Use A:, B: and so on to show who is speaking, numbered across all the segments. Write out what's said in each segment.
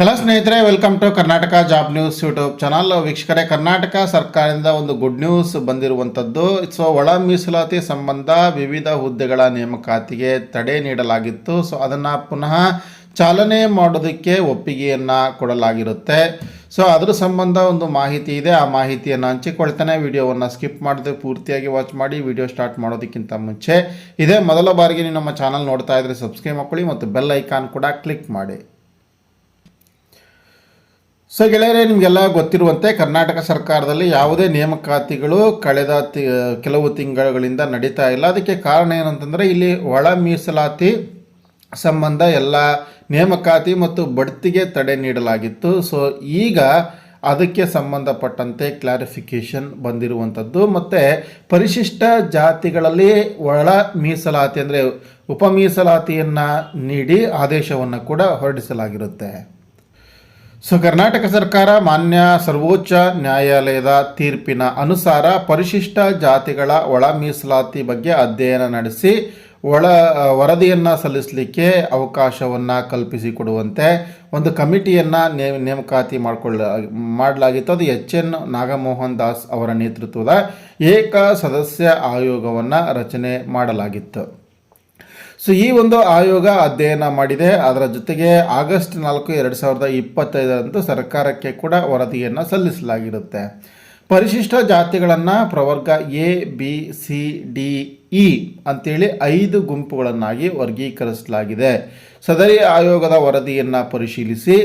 A: Hello ಸ್ನೇಹಿತರೆ welcome to Karnataka job news YouTube channel ವೀಕ್ಷಕರೇ, ಕರ್ನಾಟಕ ಸರ್ಕಾರದಿಂದ ಒಂದು ಗುಡ್ ನ್ಯೂಸ್ ಬಂದಿರುವಂಥದ್ದು. ಸೊ ಒಳ ಮೀಸಲಾತಿ ಸಂಬಂಧ ವಿವಿಧ ಹುದ್ದೆಗಳ ನೇಮಕಾತಿಗೆ ತಡೆ ನೀಡಲಾಗಿತ್ತು. ಸೊ ಅದನ್ನು ಪುನಃ ಚಾಲನೆ ಮಾಡೋದಕ್ಕೆ ಒಪ್ಪಿಗೆಯನ್ನು ಕೊಡಲಾಗಿರುತ್ತೆ. ಸೊ ಅದರ ಸಂಬಂಧ ಒಂದು ಮಾಹಿತಿ ಇದೆ. ಆ ಮಾಹಿತಿಯನ್ನು ಹಂಚಿಕೊಳ್ತಾನೆ. ವಿಡಿಯೋವನ್ನು ಸ್ಕಿಪ್ ಮಾಡದೆ ಪೂರ್ತಿಯಾಗಿ ವಾಚ್ ಮಾಡಿ ವಿಡಿಯೋ ಸ್ಟಾರ್ಟ್ ಮಾಡೋದಕ್ಕಿಂತ ಮುಂಚೆ. ಇದೇ ಮೊದಲ ಬಾರಿಗೆ ನೀವು ನಮ್ಮ ಚಾನಲ್ ನೋಡ್ತಾ ಇದ್ರೆ ಸಬ್ಸ್ಕ್ರೈಬ್ ಮಾಡ್ಕೊಳ್ಳಿ ಮತ್ತು ಬೆಲ್ ಐಕಾನ್ ಕೂಡ ಕ್ಲಿಕ್ ಮಾಡಿ. ಸೊ ಗೆಳೆಯರೇ, ನಿಮಗೆಲ್ಲ ಗೊತ್ತಿರುವಂತೆ ಕರ್ನಾಟಕ ಸರ್ಕಾರದಲ್ಲಿ ಯಾವುದೇ ನೇಮಕಾತಿಗಳು ಕಳೆದ ತಿ, ಕೆಲವು ತಿಂಗಳುಗಳಿಂದ ನಡೀತಾ ಇಲ್ಲ. ಅದಕ್ಕೆ ಕಾರಣ ಏನಂತಂದರೆ, ಇಲ್ಲಿ ಒಳ ಮೀಸಲಾತಿ ಸಂಬಂಧ ಎಲ್ಲ ನೇಮಕಾತಿ ಮತ್ತು ಬಡ್ತಿಗೆ ತಡೆ ನೀಡಲಾಗಿತ್ತು. ಸೊ ಈಗ ಅದಕ್ಕೆ ಸಂಬಂಧಪಟ್ಟಂತೆ ಕ್ಲಾರಿಫಿಕೇಷನ್ ಬಂದಿರುವಂಥದ್ದು. ಮತ್ತು ಪರಿಶಿಷ್ಟ ಜಾತಿಗಳಲ್ಲಿ ಒಳ ಮೀಸಲಾತಿ ಅಂದರೆ ಉಪ ಮೀಸಲಾತಿಯನ್ನು ನೀಡಿ ಆದೇಶವನ್ನು ಕೂಡ ಹೊರಡಿಸಲಾಗಿರುತ್ತೆ. ಸೊ ಕರ್ನಾಟಕ ಸರ್ಕಾರ ಮಾನ್ಯ ಸರ್ವೋಚ್ಚ ನ್ಯಾಯಾಲಯದ ತೀರ್ಪಿನ ಅನುಸಾರ ಪರಿಶಿಷ್ಟ ಜಾತಿಗಳ ಒಳ ಮೀಸಲಾತಿ ಬಗ್ಗೆ ಅಧ್ಯಯನ ನಡೆಸಿ ಒಳ ವರದಿಯನ್ನು ಸಲ್ಲಿಸಲಿಕ್ಕೆ ಅವಕಾಶವನ್ನು ಕಲ್ಪಿಸಿಕೊಡುವಂತೆ ಒಂದು ಕಮಿಟಿಯನ್ನು ನೇ, ನೇಮಕಾತಿ ಮಾಡಿಕೊಳ್ಳ, ಮಾಡಲಾಗಿತ್ತು. ಅದು ಎಚ್ ಎನ್ ನಾಗಮೋಹನ್ ದಾಸ್ ಅವರ ನೇತೃತ್ವದ ಏಕ ಸದಸ್ಯ ಆಯೋಗವನ್ನು ರಚನೆ ಮಾಡಲಾಗಿತ್ತು. ಸೊ ಈ ಒಂದು ಆಯೋಗ ಅಧ್ಯಯನ ಮಾಡಿದೆ. ಅದರ ಜೊತೆಗೆ ಆಗಸ್ಟ್ ನಾಲ್ಕು ಎರಡು ಸಾವಿರದ ಇಪ್ಪತ್ತೈದರಂದು ಸರ್ಕಾರಕ್ಕೆ ಕೂಡ ವರದಿಯನ್ನು ಸಲ್ಲಿಸಲಾಗಿರುತ್ತೆ. ಪರಿಶಿಷ್ಟ ಜಾತಿಗಳನ್ನು ಪ್ರವರ್ಗ A, B, C, D, E ಅಂತೇಳಿ ಐದು ಗುಂಪುಗಳನ್ನಾಗಿ ವರ್ಗೀಕರಿಸಲಾಗಿದೆ. ಸದರಿ ಆಯೋಗದ ವರದಿಯನ್ನು ಪರಿಶೀಲಿಸಿ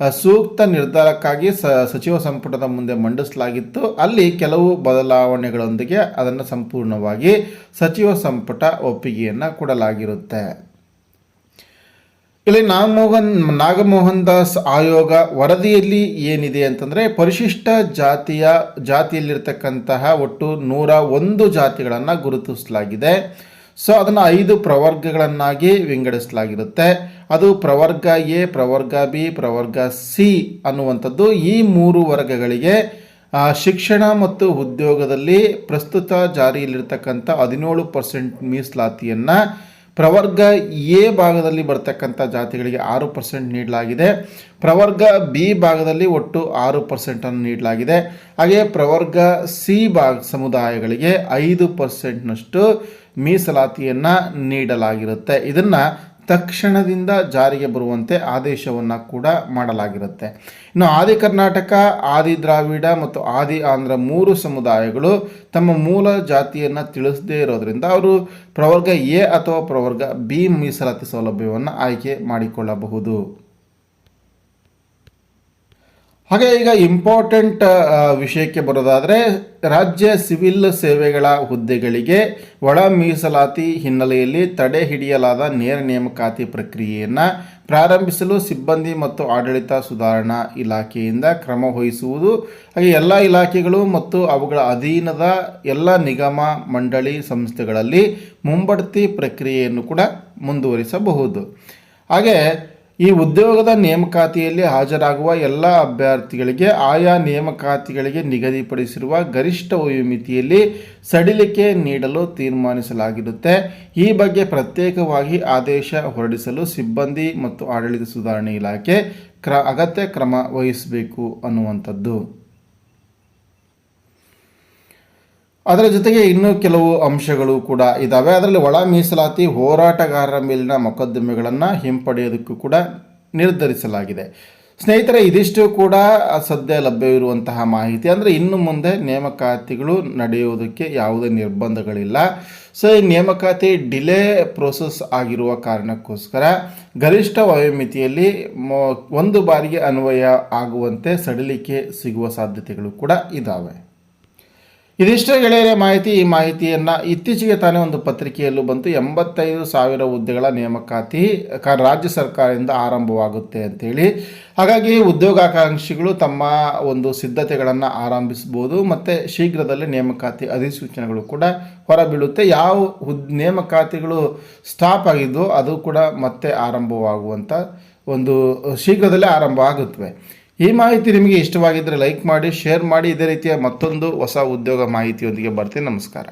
A: ಸೂಕ್ತ ನಿರ್ಧಾರಕ್ಕಾಗಿ ಸಚಿವ ಸಂಪುಟದ ಮುಂದೆ ಮಂಡಿಸಲಾಗಿತ್ತು. ಅಲ್ಲಿ ಕೆಲವು ಬದಲಾವಣೆಗಳೊಂದಿಗೆ ಅದನ್ನು ಸಂಪೂರ್ಣವಾಗಿ ಸಚಿವ ಸಂಪುಟ ಒಪ್ಪಿಗೆಯನ್ನು ಕೊಡಲಾಗಿರುತ್ತೆ. ಇಲ್ಲಿ ನಾಗಮೋಹನ್ ನಾಗಮೋಹನ್ ದಾಸ್ ಆಯೋಗ ವರದಿಯಲ್ಲಿ ಏನಿದೆ ಅಂತಂದರೆ ಪರಿಶಿಷ್ಟ ಜಾತಿಯ, ಜಾತಿಯಲ್ಲಿರ್ತಕ್ಕಂತಹ ಒಟ್ಟು ನೂರ ಒಂದು ಜಾತಿಗಳನ್ನು ಗುರುತಿಸಲಾಗಿದೆ. ಸೊ ಅದನ್ನು ಐದು ಪ್ರವರ್ಗಗಳನ್ನಾಗಿ ವಿಂಗಡಿಸಲಾಗಿರುತ್ತೆ. ಅದು ಪ್ರವರ್ಗ ಎ, ಪ್ರವರ್ಗ ಬಿ, ಪ್ರವರ್ಗ ಸಿ ಅನ್ನುವಂಥದ್ದು ಈ ಮೂರು ವರ್ಗಗಳಿಗೆ ಶಿಕ್ಷಣ ಮತ್ತು ಉದ್ಯೋಗದಲ್ಲಿ ಪ್ರಸ್ತುತ ಜಾರಿಯಲ್ಲಿರ್ತಕ್ಕಂಥ ಹದಿನೇಳು ಪರ್ಸೆಂಟ್ ಮೀಸಲಾತಿಯನ್ನು ಪ್ರವರ್ಗ ಎ ಭಾಗದಲ್ಲಿ ಬರ್ತಕ್ಕಂಥ ಜಾತಿಗಳಿಗೆ ಆರು ಪರ್ಸೆಂಟ್ ನೀಡಲಾಗಿದೆ. ಪ್ರವರ್ಗ ಬಿ ಭಾಗದಲ್ಲಿ ಒಟ್ಟು ಆರು ಪರ್ಸೆಂಟನ್ನು ನೀಡಲಾಗಿದೆ. ಹಾಗೆ ಪ್ರವರ್ಗ ಸಿ ಭಾಗ ಸಮುದಾಯಗಳಿಗೆ ಐದು ಪರ್ಸೆಂಟ್ನಷ್ಟು ಮೀಸಲಾತಿಯನ್ನು ನೀಡಲಾಗಿರುತ್ತೆ. ಇದನ್ನು ತಕ್ಷಣದಿಂದ ಜಾರಿಗೆ ಬರುವಂತೆ ಆದೇಶವನ್ನು ಕೂಡ ಮಾಡಲಾಗಿರುತ್ತೆ. ಇನ್ನು ಆದಿ ಕರ್ನಾಟಕ, ಆದಿ ದ್ರಾವಿಡ ಮತ್ತು ಆದಿ ಆಂಧ್ರ ಮೂರು ಸಮುದಾಯಗಳು ತಮ್ಮ ಮೂಲ ಜಾತಿಯನ್ನು ತಿಳಿಸದೇ ಇರೋದರಿಂದ ಅವರು ಪ್ರವರ್ಗ ಎ ಅಥವಾ ಪ್ರವರ್ಗ ಬಿ ಮೀಸಲಾತಿ ಸೌಲಭ್ಯವನ್ನು ಆಯ್ಕೆ ಮಾಡಿಕೊಳ್ಳಬಹುದು. ಹಾಗೆ ಈಗ ಇಂಪಾರ್ಟೆಂಟ್ ವಿಷಯಕ್ಕೆ ಬರೋದಾದರೆ ರಾಜ್ಯ ಸಿವಿಲ್ ಸೇವೆಗಳ ಹುದ್ದೆಗಳಿಗೆ ಒಳ ಮೀಸಲಾತಿ ಹಿನ್ನೆಲೆಯಲ್ಲಿ ತಡೆ ಹಿಡಿಯಲಾದ ನೇರ ನೇಮಕಾತಿ ಪ್ರಕ್ರಿಯೆಯನ್ನು ಪ್ರಾರಂಭಿಸಲು ಸಿಬ್ಬಂದಿ ಮತ್ತು ಆಡಳಿತ ಸುಧಾರಣಾ ಇಲಾಖೆಯಿಂದ ಕ್ರಮ ವಹಿಸುವುದು, ಹಾಗೆ ಎಲ್ಲ ಇಲಾಖೆಗಳು ಮತ್ತು ಅವುಗಳ ಅಧೀನದ ಎಲ್ಲ ನಿಗಮ, ಮಂಡಳಿ ಸಂಸ್ಥೆಗಳಲ್ಲಿ ಮುಂಬಡ್ತಿ ಪ್ರಕ್ರಿಯೆಯನ್ನು ಕೂಡ ಮುಂದುವರಿಸಬಹುದು. ಹಾಗೆ ಈ ಉದ್ಯೋಗದ ನೇಮಕಾತಿಯಲ್ಲಿ ಹಾಜರಾಗುವ ಎಲ್ಲ ಅಭ್ಯರ್ಥಿಗಳಿಗೆ ಆಯಾ ನೇಮಕಾತಿಗಳಿಗೆ ನಿಗದಿಪಡಿಸಿರುವ ಗರಿಷ್ಠ ವಯೋಮಿತಿಯಲ್ಲಿ ಸಡಿಲಿಕೆ ನೀಡಲು ತೀರ್ಮಾನಿಸಲಾಗಿರುತ್ತೆ. ಈ ಬಗ್ಗೆ ಪ್ರತ್ಯೇಕವಾಗಿ ಆದೇಶ ಹೊರಡಿಸಲು ಸಿಬ್ಬಂದಿ ಮತ್ತು ಆಡಳಿತ ಸುಧಾರಣೆ ಇಲಾಖೆ ಕ್ರ, ಅಗತ್ಯ ಕ್ರಮ ವಹಿಸಬೇಕು ಅನ್ನುವಂಥದ್ದು. ಅದರ ಜೊತೆಗೆ ಇನ್ನೂ ಕೆಲವು ಅಂಶಗಳು ಕೂಡ ಇದ್ದಾವೆ ಅದರಲ್ಲಿ ಒಳ ಮೀಸಲಾತಿ ಹೋರಾಟಗಾರರ ಮೇಲಿನ ಮೊಕದ್ದಮೆಗಳನ್ನು ಹಿಂಪಡೆಯೋದಕ್ಕೂ ಕೂಡ ನಿರ್ಧರಿಸಲಾಗಿದೆ. ಸ್ನೇಹಿತರೆ, ಇದಿಷ್ಟು ಕೂಡ ಸದ್ಯ ಲಭ್ಯವಿರುವಂತಹ ಮಾಹಿತಿ. ಅಂದರೆ ಇನ್ನು ಮುಂದೆ ನೇಮಕಾತಿಗಳು ನಡೆಯುವುದಕ್ಕೆ ಯಾವುದೇ ನಿರ್ಬಂಧಗಳಿಲ್ಲ. ಸೊ, ಈ ನೇಮಕಾತಿ ಡಿಲೇ ಪ್ರೋಸೆಸ್ ಆಗಿರುವ ಕಾರಣಕ್ಕೋಸ್ಕರ ಗರಿಷ್ಠ ವಯೋಮಿತಿಯಲ್ಲಿ ಒಂದು ಬಾರಿಗೆ ಅನ್ವಯ ಆಗುವಂತೆ ಸಡಿಲಿಕೆ ಸಿಗುವ ಸಾಧ್ಯತೆಗಳು ಕೂಡ ಇದ್ದಾವೆ ಇದಿಷ್ಟೇ ಗೆಳೆಯರ, ಮಾಹಿತಿ, ಈ ಮಾಹಿತಿಯನ್ನು ಇತ್ತೀಚೆಗೆ ತಾನೇ ಒಂದು ಪತ್ರಿಕೆಯಲ್ಲೂ ಬಂತು. ಎಂಬತ್ತೈದು ಸಾವಿರ ಹುದ್ದೆಗಳ ನೇಮಕಾತಿ ರಾಜ್ಯ ಸರ್ಕಾರದಿಂದ ಆರಂಭವಾಗುತ್ತೆ ಅಂತೇಳಿ. ಹಾಗಾಗಿ ಉದ್ಯೋಗಾಕಾಂಕ್ಷಿಗಳು ತಮ್ಮ ಒಂದು ಸಿದ್ಧತೆಗಳನ್ನು ಆರಂಭಿಸ್ಬೋದು. ಮತ್ತು ಶೀಘ್ರದಲ್ಲೇ ನೇಮಕಾತಿ ಅಧಿಸೂಚನೆಗಳು ಕೂಡ ಹೊರಬೀಳುತ್ತೆ. ಯಾವ ಹುದ್, ನೇಮಕಾತಿಗಳು ಸ್ಟಾಪ್ ಆಗಿದ್ದು ಅದು ಕೂಡ ಮತ್ತೆ ಆರಂಭವಾಗುವಂಥ ಒಂದು ಶೀಘ್ರದಲ್ಲೇ ಆರಂಭ ಆಗುತ್ತವೆ ಈ ಮಾಹಿತಿ ನಿಮಗೆ ಇಷ್ಟವಾಗಿದ್ದರೆ ಲೈಕ್ ಮಾಡಿ, ಶೇರ್ ಮಾಡಿ. ಇದೇ ರೀತಿಯ ಮತ್ತೊಂದು ಹೊಸ ಉದ್ಯೋಗ ಮಾಹಿತಿಯೊಂದಿಗೆ ಬರ್ತೀನಿ. ನಮಸ್ಕಾರ.